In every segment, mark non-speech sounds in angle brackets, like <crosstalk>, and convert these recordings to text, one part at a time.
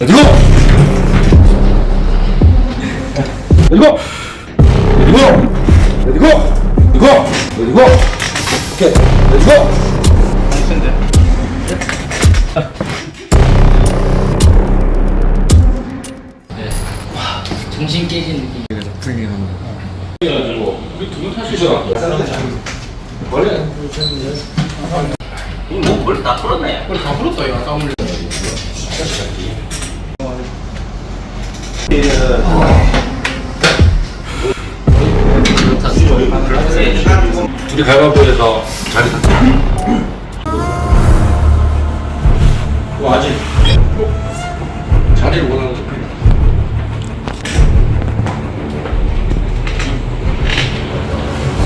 레디고! 레디고! 레디고! 레디고! 레디고! 레디고! 오케이. 레디고! 정신 깨진 느낌. 그래가지고 우리 두분 타시잖아. 원래 뭐뭘다 풀었네. 우리 다 풀었다 이거 아까 물려 둘이 가위바위보에서 자리 탔다. 뭐 아직 자리를 원하는 거.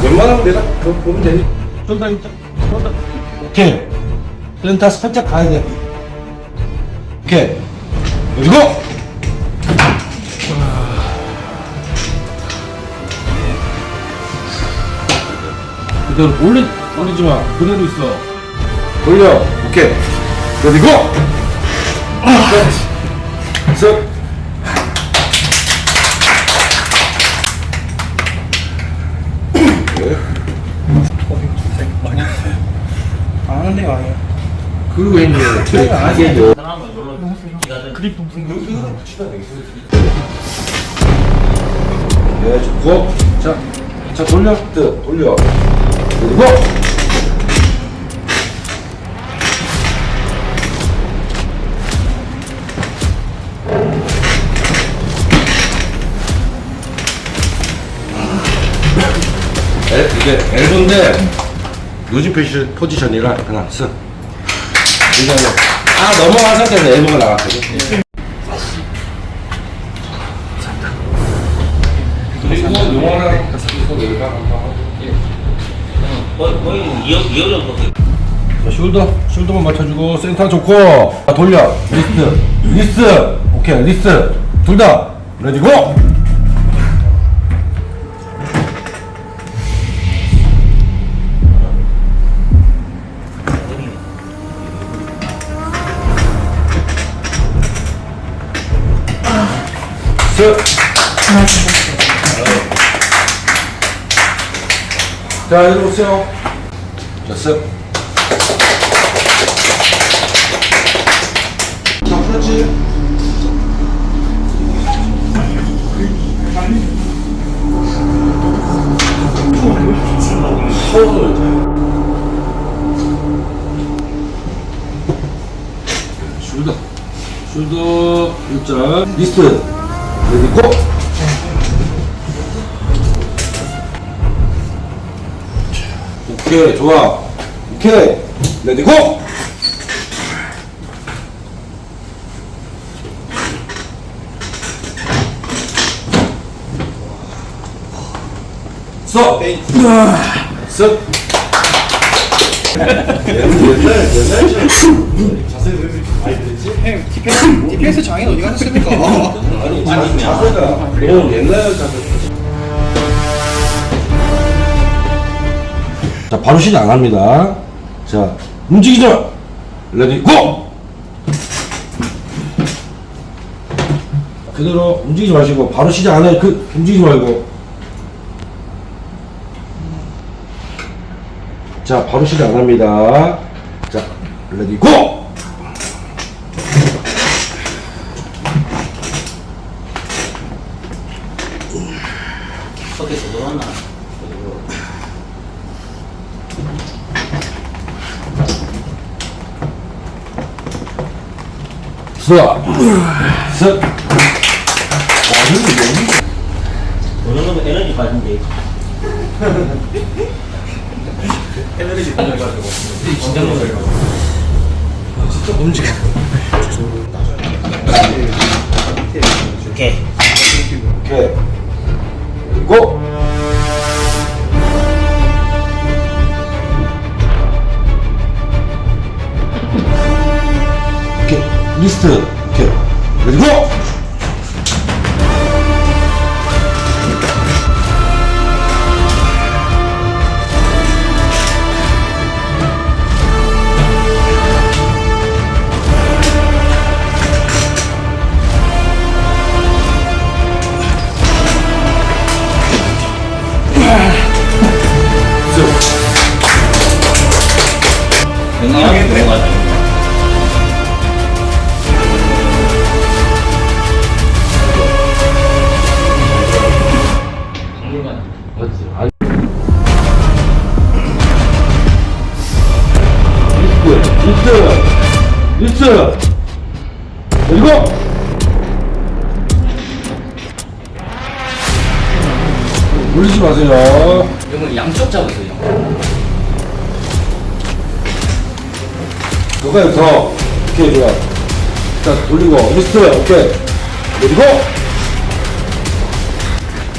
웬만하면 내가 그거 보면 되니? 쏜다 진짜. 쏜다. 오케이. 센터 살짝 가야 돼. 오케이. 그리고 그대로 올리, 올리지 마. 그대로 있어. 돌려. 오케이. 그리고! 쓱. 안 하는데 아니야 그리고 이제 이게 뭐 그리프. 네, 좋고. 자, 자 돌려, 뜨, 돌려. 그리고 엘, 이게 엘보인데 요즘 포지션, 포지션이라 그냥 쓱. 이제 아 넘어간 상태에서 엘보가 나갔거든. 거의 거의 2억 2억 정도. 자, 숄더, 숄더만 맞춰주고 센터 좋고. 아, 돌려. 리스트 리스트. 오케이 리스트. 둘 다. 레디고! 자, 이리 오세요. 자, 쓱. 자. 손을. 숄더. 숄더 일자 리스트. 레디 고! 오케이, 좋아. 오케이. 레디 고! 써! 쓱! DPS 장인 어디 가셨습니까? 아니, 자, 자세가 너무 옛날 자세. 자, 바로 시작 안 합니다. 자, 움직이지 마! 레디 고! 그대로 움직이지 마시고, 바로 시작 안 해. 그, 움직이지 말고. 자, 바로 시작 안 합니다. 자, 레디 고! 어깨 제대로 왔나? 어느 정도 에너지 빠진데. 오케이. 오케이. 고! 오케이. 오케이. 고! 리스트 물리지 마세요. 이건 양쪽 잡으세요. 너가 더 오케이 좋아 자 돌리고 리스트 오케이. 그리고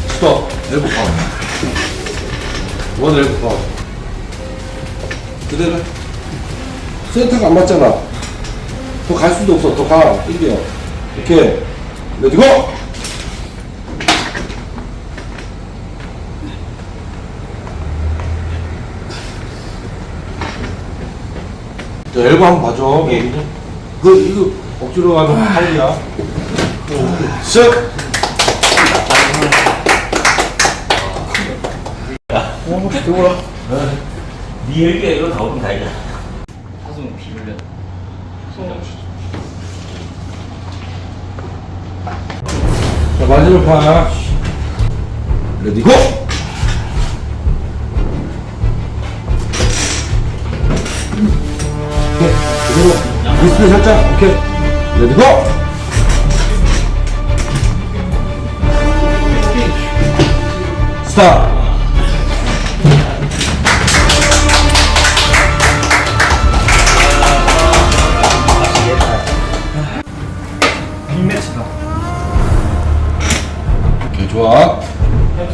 스톱. 엘보 파워 원 엘보 파워 그대로. 해. 센터가 안 맞잖아. 더 갈 수도 없어. 더가. 땡겨 오케이. 레디고 자, 엘보 한번 봐줘. 예. 그, 이거 억지로 가면 팔이야. 쓱! 어, 들어라. 니 열개 이거 나오면 다이다. 가슴 비 흘려. 자, 마지막 파. 레디 고! 오케이. 그대로. 리스트 살짝. 오케이. 스탑! 빅매치다. 오케이, 좋아.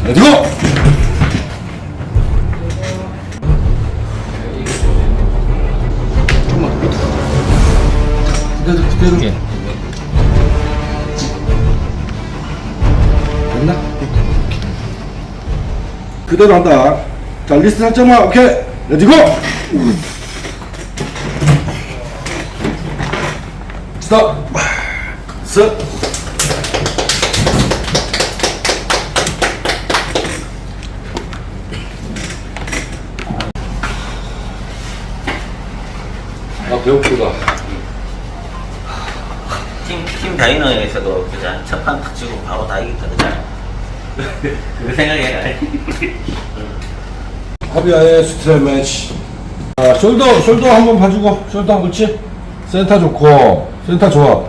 레디 고! 그대로 한다. 자, 리스트 살짝만, 오케이. 레디고! 스톱! 쓱! 아, 배고프다. 팀, 팀 다이너에서도 그자 첫판 탁 치고 바로 다 이겼다 그자. 그 생각이 나. 하비아의 스트랩 매치. 아, 숄더, 숄더 한번 봐주고, 숄더 그렇지? 센터 좋고, 센터 좋아.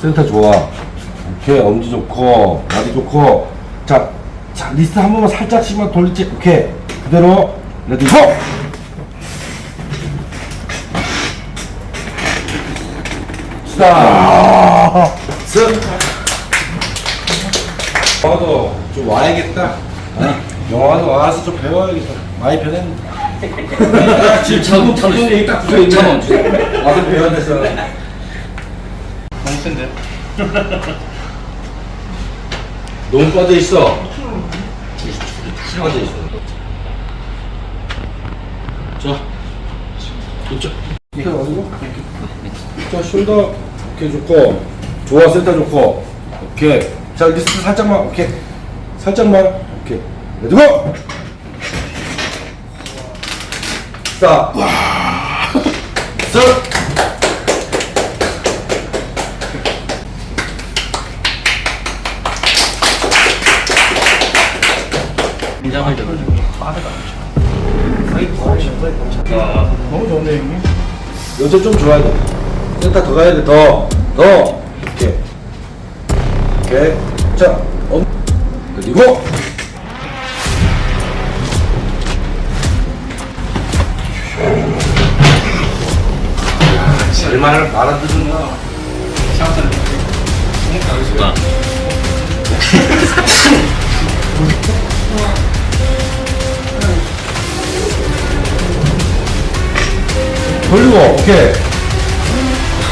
센터 좋아. 오케이, 엄지 좋고, 바디 좋고. 자, 자, 리스트 한 번만 살짝씩만 돌리지. 오케이. 그대로, 레디, 고! 스탑! 쓱! 영화도 좀 와야겠다. 어? 영화도 와서 좀 배워야겠다. 많이 변했네. <laughs> 지금 자동 자동이 딱 붙어 있네. 와서 배워야 돼서. 센데? <laughs> 너무 빠져 있어. 빠져 있어. 자, 이쪽. 이렇게 가지고. 자, 숄더 오케이 좋고, 좋아 센터 좋고, 오케이. 자, 리스트 살짝만, 오케이. 살짝만, 오케이. 스탑. 빠르다. 너무 좋은데 형님? 연습 좀 좋아야 돼. 센터 더 가야 돼, 더. 더. 오케이. 오케이. 자, 엄. 그리고. 잘 말, 말아듣는구나. 아. 돌리고, 오케이.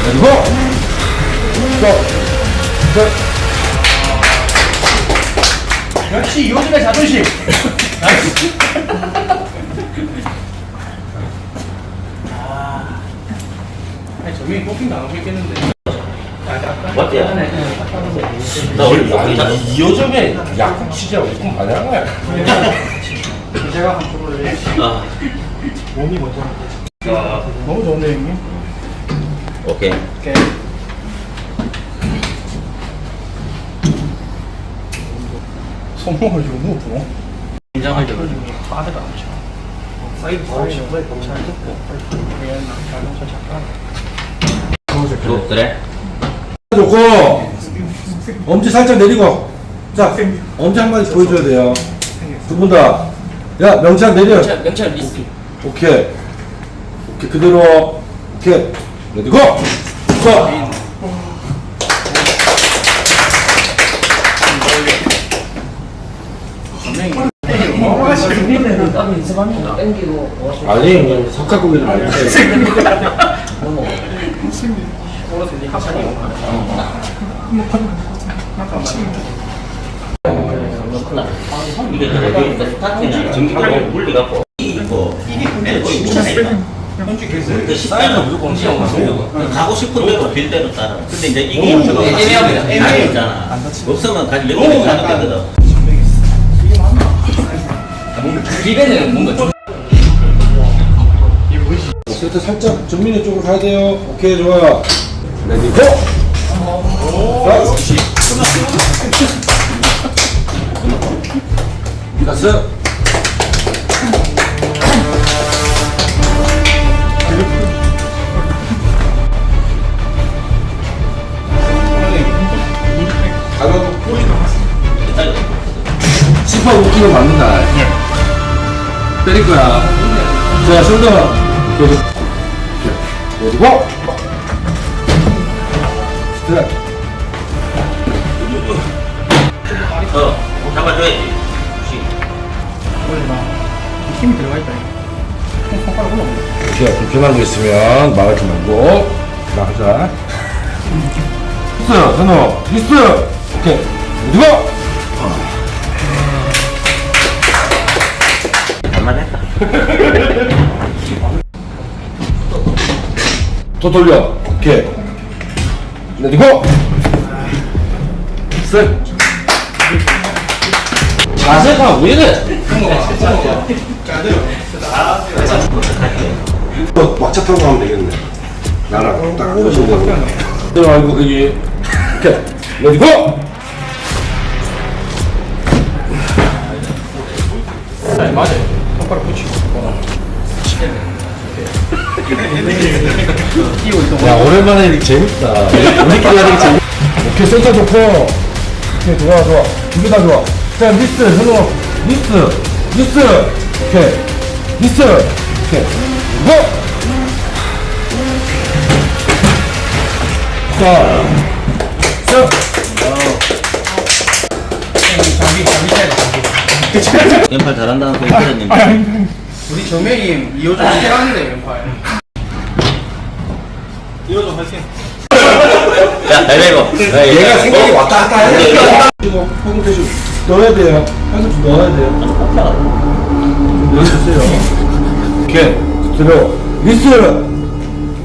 그리고. 또. 또. 역시 요즘의 자존심. 아, 아니 저기 뽑힌 거안 뽑겠는데. 어때요? 나 원래 다이 요즘에 야구 진짜 조금 많이 한 거야. <laughs> 제가 한번 줘볼래? 아, 몸이 먼저. 너무 좋은데 형님? 오케이. 오케이. 손목을 좀 누워. 긴장을 줘가지고 빠르다 엄청. 사이드 사이드 잘 듣고. 자동차 잠깐. 또 그래? 좋고! 엄지 살짝 내리고. 자 엄지 한 마디 보여줘야 돼요. 두 분 다. 야 명찰 내려. 명찰, 명찰 리스트. 오케이. 오케이 그대로. 오케이. 레디 고. 자 아니 석가고기를 많이 이게 여기 스타트는 전기가 물리갖고 이거 내고 있잖아요. 사이즈 무조건 시험 가고 싶은 대로 빌 대로 따라. 근데 이제 이게 애매합니다. 애매해요. 있잖아. 없으면 가지 여기 가는 거거든. 리베는 뭔가 좀. 세트 살짝 정민이 쪽으로 가야 돼요. 오케이 좋아요 레디고! 미다스 가격 시파 웃기는 맞는 날 때릴 거야. 자 숄더 여기 그리고 스트랩 어, 잡아줘야지. 힘이 들어가 있다. 손가락. 이렇게 불편한 거 있으면 말하지 말고. 나가자. 리스 현호. 리스! 오케이. 그리고 <laughs> 또 돌려. 오케이. 내리고. 쓱. 자세가 왜 이래? 또 <laughs> 막차 타고 가면 되겠네. 나랑 딱 하시면 되고 그래 말고 여기 오케이. 내리고. 네, 맞아요. 손가락 붙이고. 있던 야 오랜만에 이렇게 재밌다. 우리끼리 하는 게 재밌 오케이 센터 좋고. 오케이 좋아 좋아. 두개 다 좋아. 자 미스 현우. 미스 미스. 오케이. 미스. 오케이. 뭐 자, 자, <laughs> 왼팔 잘한다는 소리 들었는데. 우리 정명님 이호준 싫어하는데 화이팅. 자, 대배고. 얘가 생각이 왔다 갔다 해 이거 홈페이지 넣어야 돼요. 한숨 넣어야 돼요. 넣어주세요. 오케이 들어. 미스!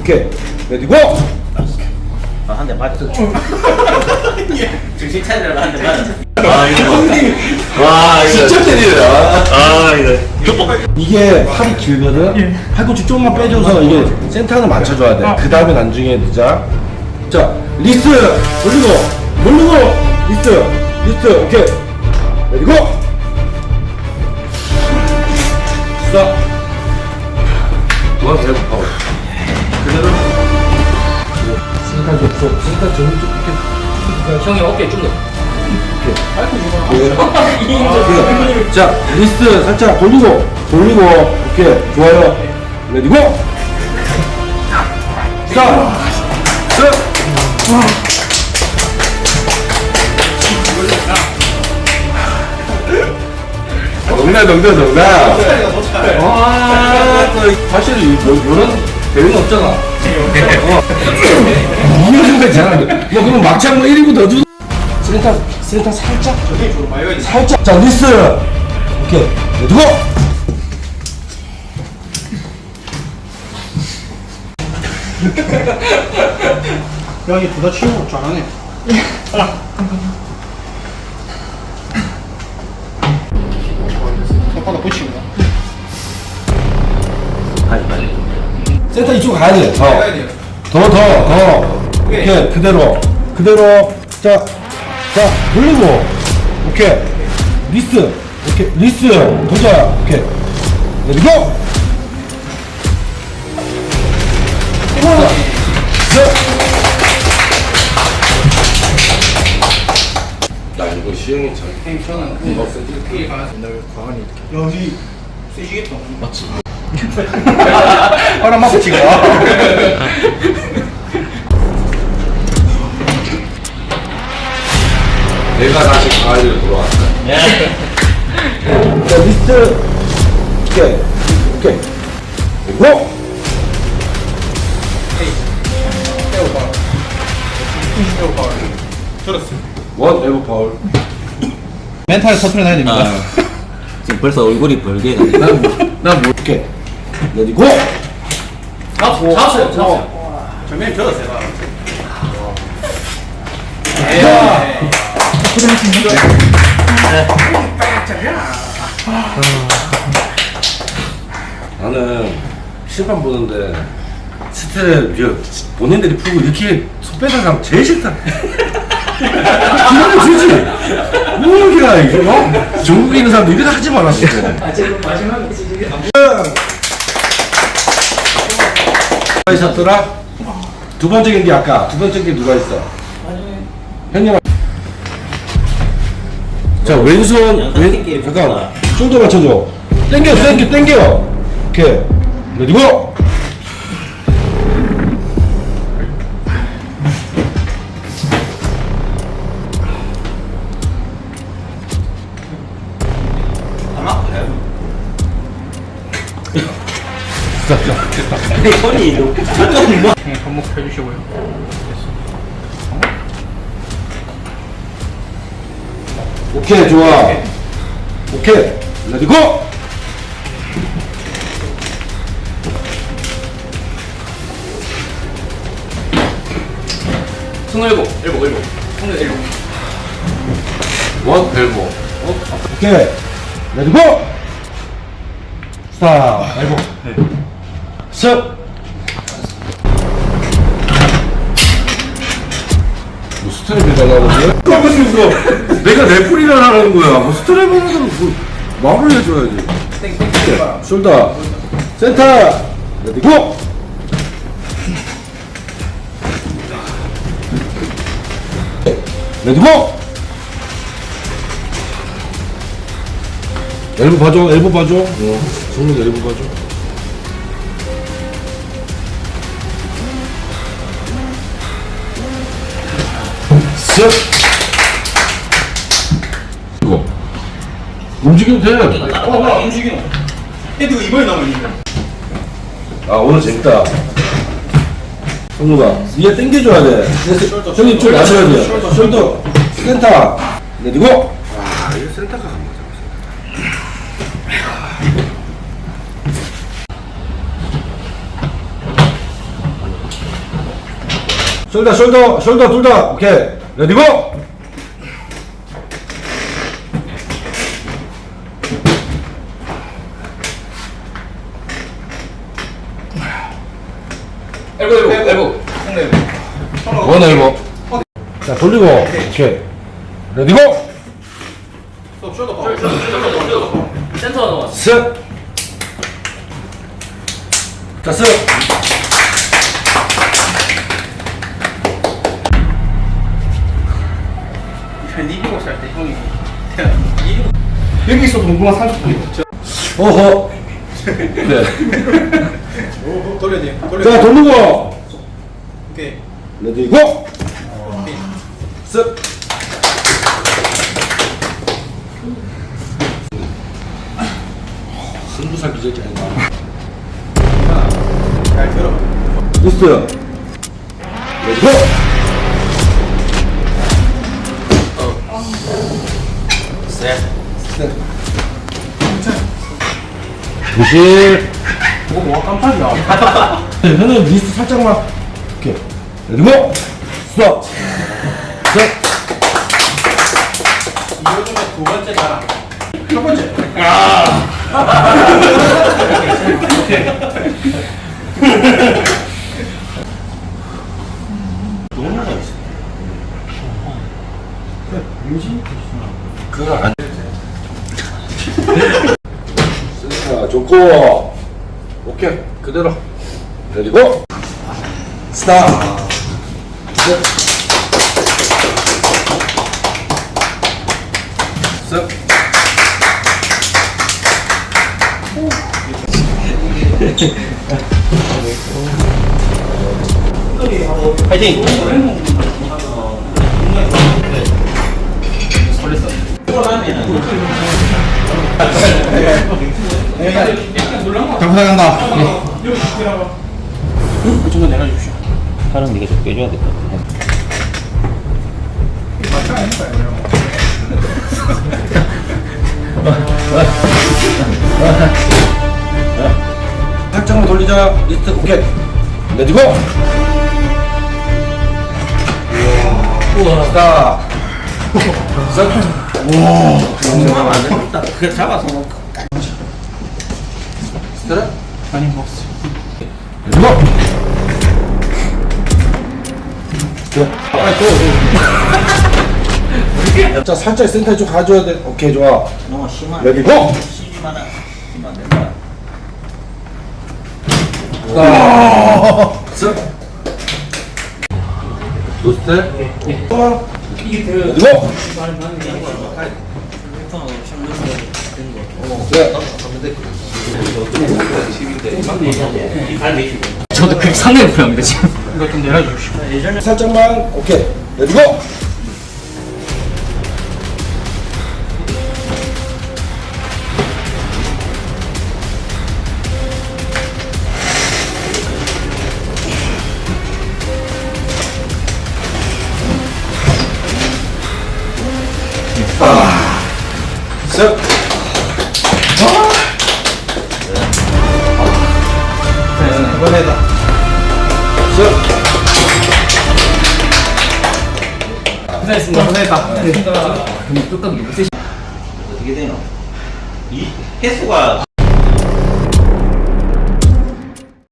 오케이 레디고! 아, 한 대 맞았어. 정신 <laughs> 차리라고 한 대 맞았어. 아, 이거. 와, 이거. 진짜 때리네. 아, 이거. 이게 팔이 길거든? 팔꿈치 조금만 빼줘서 이게 센터는 맞춰줘야 돼 그 다음에 나중에 넣자. 자 리스트 돌리고! 돌리고! 리스트 리스트 오케이. 도망 대고 파워. 그대로 센터 줬어 센터 저기 좀 이렇게 형이 어깨 쭉 넣어. 예. <laughs> 자, 리스트 살짝 돌리고, 돌리고, 오케이, 좋아요. 레디고! 자, 자, 농담, 농담, 농담. 아, 또, 사실, 뭐, 이런 대회는 없잖아. 어. 이겨준 잘하는데. 뭐, 그럼 막창 뭐 1인분 더 주. 센터, 센터 살짝. 살짝 자 리스 오케이 레디고 형이 두다 치우고 잘하네. 손가락 붙이고. 빨리, 빨리. 센터 이쪽 가야 돼. 더. 가야 돼요. 더, 더, 더. 오케이. 오케이. 그대로. 그대로. 자, 자, 돌리고. 오케이. 리스. 오케이. 리스. 도자. 오케이. 그리고. 하나. 둘. 야 이거 시영이 참. 형 네, 저는 그거 그 쓰지. 여기 과한이 이렇게. 여기 쓰시겠다. 맞지. <laughs> 허락 맞고 지금 내가 다시 가을로 돌아왔다. 예. 자, 리스트. 오케이. 오케이. 고! 원 에버 파울. 멘탈 터트려놔야 됩니다 아, 지금 벌써 얼굴이 벌게가 돼. <laughs> 난, 뭐- 난 뭐, 오케이. 레디 고! 잡았어요 잡았어요 잡았어요 정면이 들었어요 나는 심판 보는데 저, 본인들이 풀고 이렇게 손 빼는 사람 제일 싫다. 기분이 주지. 뭐 이렇게 이게 어? 전국에 있는 사람들 이렇게 하지 말았어. 누가 있었더라? 두 번째 경기 아까 두 번째 경기 누가 있어? 형님. 자 왼손 왼 잠깐 숄더 맞춰줘. 땡겨 땡겨 땡겨. 오케이. 레디고. 근데 손이 조금 뭐. 형 한몫 해주시고요 오케이 좋아. 오케이. 레디고. 승우 일곱 일곱 일곱 승우 일곱 원 벨보. 오케이. 레디고. 스타 벨보. 습. 뭐 스트랩이 거야? <laughs> 그거 내가 랩풀이를 하라는 거야. 뭐 스트랩을 하면 뭐 말을 해줘야지. 숄더 센터. 레디 고! 레디 고 엘보 봐줘 엘보 봐줘. 어 성능 엘보 봐줘 쓱 이거. 움직여도 돼. 어 움직이노 헤드가 이번에 남았는데 아 오늘 재밌다. 성누가 이게 땡겨줘야 돼. 형님 좀 놔줘야 돼 숄더 센터. 내리고. 아 이거 센터가 안 맞아 숄더 숄더 숄더 둘다. 오케이 레디고! 엘보 엘보 엘보. 원 엘보. 자 돌리고. 오케이. 레디고! 센터 넘어 쓱 자, 쓱 여기 있어도 공부만 30분 어허. 네. 돌려야 돼 돌려야 자돼 돌리고. 오케이. 레디 고. 오케이. 쓱. 승부사 기절지 아닌가 잘 들어 리스 조심 뭐 뭐가 깜짝이야. <laughs> 현우 리스트 살짝만 스톱 이거 중에 두 번째 나랑. 첫 번째. <laughs> 그거 안 자, 좋고 오케이 그대로 스타트 셋. 쓱. 파이팅! 감사합니다. 좀더 내려주십시오. 팔은 네가 좀 빼줘야 될 것 같아. 살짝만 돌리자. 리스트 오케이. 레디고. 우와. 자. 쓱. 하면 안 된다. 그래 잡아서 뭐 스트레. 아니 없어. 레디고. 자, 자, 살짝 센터 쪽 가져야 돼. 오케이, 좋아. 너무 심한. 레디고. 심지만 심안 된다. 자. 쓱. 노스텔. 그 내시고. 저도 그 상당히 불안합니다 지금. 이거 살짝만. 오케이. 레디고. 고생했다. 네. 뚝딱 누구 어떻게 되노? 이 횟수가